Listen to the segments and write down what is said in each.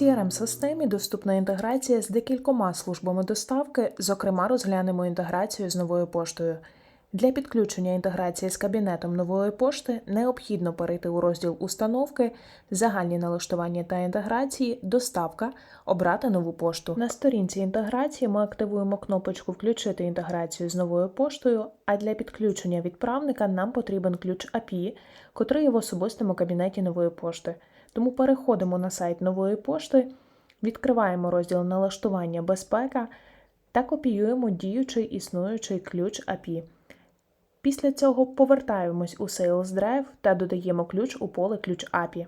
CRM-системі доступна інтеграція з декількома службами доставки, зокрема розглянемо інтеграцію з новою поштою. Для підключення інтеграції з кабінетом нової пошти необхідно перейти у розділ Установки, загальні налаштування та інтеграції, доставка, обрати нову пошту. На сторінці інтеграції ми активуємо кнопочку Включити інтеграцію з новою поштою, а для підключення відправника нам потрібен ключ API, котрий є в особистому кабінеті нової пошти. Тому переходимо на сайт нової пошти, відкриваємо розділ Налаштування безпека та копіюємо діючий існуючий ключ API. Після цього повертаємось у Sales Drive та додаємо ключ у поле ключ API.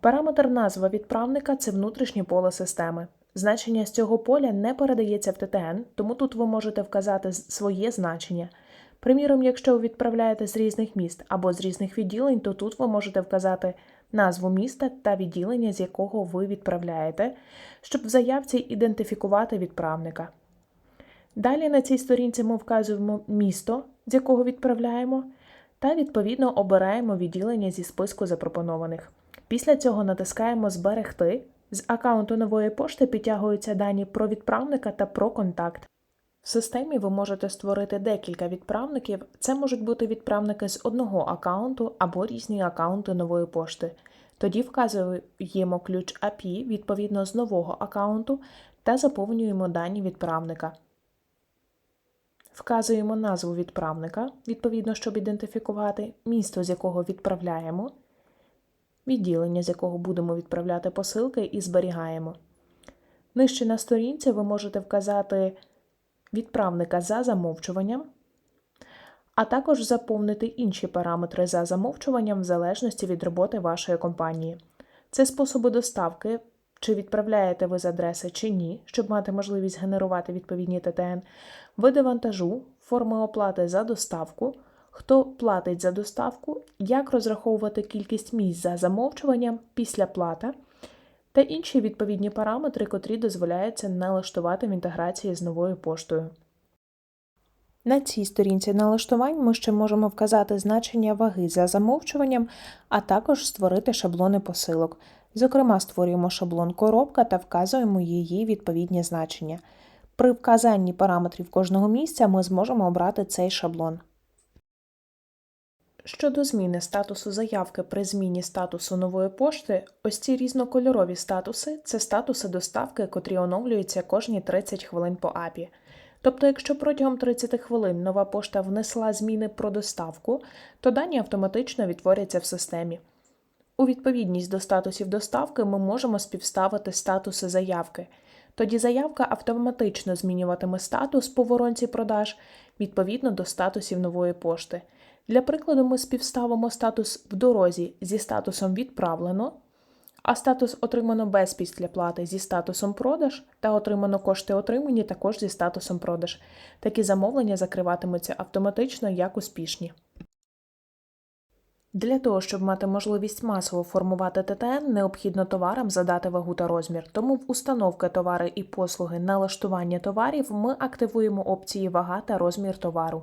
Параметр назва відправника це внутрішнє поле системи. Значення з цього поля не передається в ТТН, тому тут ви можете вказати своє значення. Приміром, якщо ви відправляєте з різних міст або з різних відділень, то тут ви можете вказати назву міста та відділення, з якого ви відправляєте, щоб в заявці ідентифікувати відправника. Далі на цій сторінці ми вказуємо місто, з якого відправляємо, та відповідно обираємо відділення зі списку запропонованих. Після цього натискаємо Зберегти. З аккаунту нової пошти підтягуються дані про відправника та про контакт. В системі ви можете створити декілька відправників. Це можуть бути відправники з одного аккаунту або різні аккаунти нової пошти. Тоді вказуємо ключ API відповідно з нового аккаунту та заповнюємо дані відправника. Вказуємо назву відправника, відповідно, щоб ідентифікувати місто, з якого відправляємо, відділення, з якого будемо відправляти посилки, і зберігаємо. Нижче на сторінці ви можете вказати відправника за замовчуванням, а також заповнити інші параметри за замовчуванням в залежності від роботи вашої компанії. Це способи доставки, чи відправляєте ви з адреси чи ні, щоб мати можливість генерувати відповідні ТТН, види вантажу, форми оплати за доставку, хто платить за доставку, як розраховувати кількість місць за замовчуванням після плата та інші відповідні параметри, котрі дозволяється налаштувати в інтеграції з новою поштою. На цій сторінці налаштувань ми ще можемо вказати значення ваги за замовчуванням, а також створити шаблони посилок. Зокрема, створюємо шаблон коробка та вказуємо її відповідні значення. При вказанні параметрів кожного місця ми зможемо обрати цей шаблон. Щодо зміни статусу заявки при зміні статусу нової пошти, ось ці різнокольорові статуси це статуси доставки, котрі оновлюються кожні 30 хвилин по API. Тобто, якщо протягом 30 хвилин нова пошта внесла зміни про доставку, то дані автоматично відтворяться в системі. У відповідність до статусів доставки ми можемо співставити статуси заявки. Тоді заявка автоматично змінюватиме статус по воронці продаж відповідно до статусів нової пошти. Для прикладу, ми співставимо статус в дорозі зі статусом відправлено, а статус отримано без післяплати зі статусом продаж та отримано кошти отримані також зі статусом продаж. Такі замовлення закриватимуться автоматично як успішні. Для того, щоб мати можливість масово формувати ТТН, необхідно товарам задати вагу та розмір. Тому в установки товари і послуги налаштування товарів ми активуємо опції вага та розмір товару.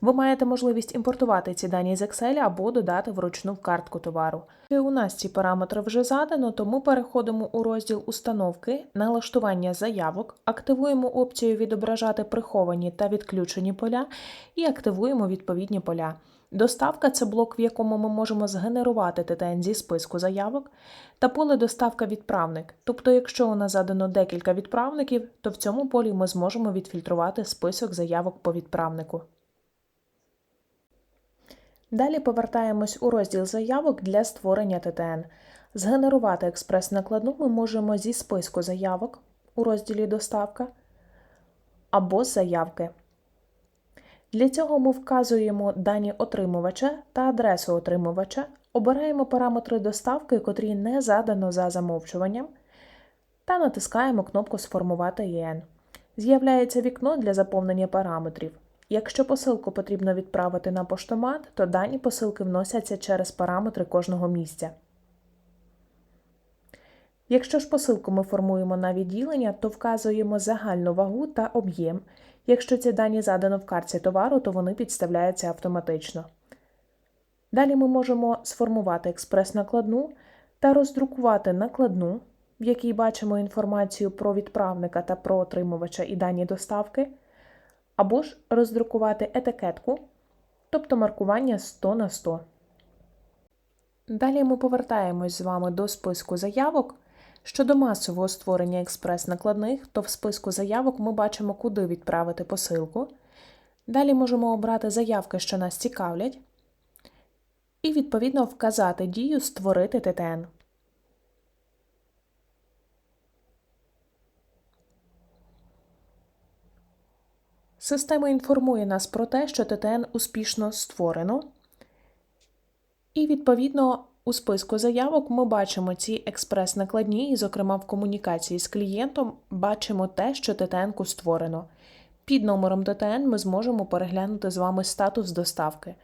Ви маєте можливість імпортувати ці дані з Excel або додати вручну в картку товару. І у нас ці параметри вже задано, тому переходимо у розділ установки, налаштування заявок, активуємо опцію відображати приховані та відключені поля і активуємо відповідні поля. Доставка це блок, в якому ми можемо згенерувати ТТН зі списку заявок, та поле доставка відправник. Тобто, якщо у нас задано декілька відправників, то в цьому полі ми зможемо відфільтрувати список заявок по відправнику. Далі повертаємось у розділ заявок для створення ТТН. Згенерувати експрес-накладну ми можемо зі списку заявок у розділі Доставка або заявки. Для цього ми вказуємо дані отримувача та адресу отримувача, обираємо параметри доставки, котрі не задано за замовчуванням, та натискаємо кнопку Сформувати ЄН. З'являється вікно для заповнення параметрів. Якщо посилку потрібно відправити на поштомат, то дані посилки вносяться через параметри кожного місця. Якщо ж посилку ми формуємо на відділення, то вказуємо загальну вагу та об'єм. Якщо ці дані задано в картці товару, то вони підставляються автоматично. Далі ми можемо сформувати експрес-накладну, та роздрукувати накладну, в якій бачимо інформацію про відправника та про отримувача і дані доставки, або ж роздрукувати етикетку, тобто маркування 100 на 100. Далі ми повертаємось з вами до списку заявок. Щодо масового створення експрес-накладних, то в списку заявок ми бачимо, куди відправити посилку. Далі можемо обрати заявки, що нас цікавлять, і відповідно вказати дію Створити ТТН. Система інформує нас про те, що ТТН успішно створено. І, відповідно, у списку заявок ми бачимо ці експрес-накладні, і, зокрема, в комунікації з клієнтом бачимо те, що ТТН-ку створено. Під номером ТТН ми зможемо переглянути з вами статус доставки.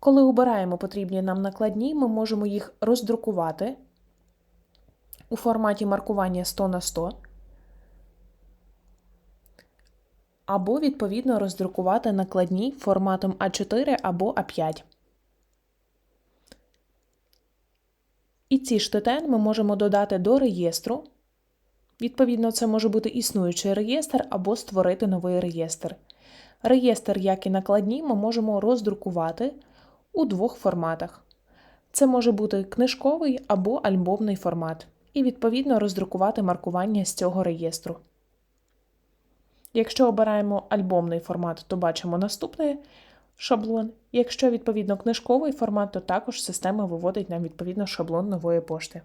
Коли обираємо потрібні нам накладні, ми можемо їх роздрукувати у форматі маркування 100 на 100. Або, відповідно, роздрукувати накладні форматом А4 або А5. І ці ж ТТН ми можемо додати до реєстру. Відповідно, це може бути існуючий реєстр або створити новий реєстр. Реєстр, як і накладні, ми можемо роздрукувати у двох форматах. Це може бути книжковий або альбомний формат, і, відповідно, роздрукувати маркування з цього реєстру. Якщо обираємо альбомний формат, то бачимо наступний шаблон. Якщо, відповідно, книжковий формат, то також система виводить нам відповідно шаблон нової пошти.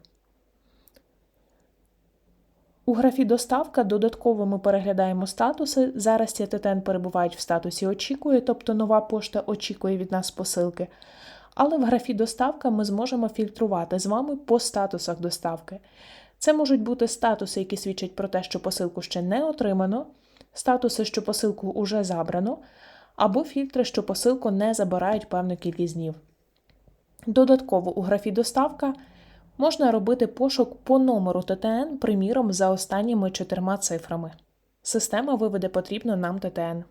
У графі доставка додатково ми переглядаємо статуси. Зараз ці ТТН перебувають в статусі очікує, тобто нова пошта очікує від нас посилки. Але в графі доставка ми зможемо фільтрувати з вами по статусах доставки. Це можуть бути статуси, які свідчать про те, що посилку ще не отримано, статуси, що посилку вже забрано, або фільтри, що посилку не забирають певну кількість днів. Додатково у графі доставка можна робити пошук по номеру ТТН, приміром, за останніми чотирма цифрами. Система виведе потрібно нам ТТН.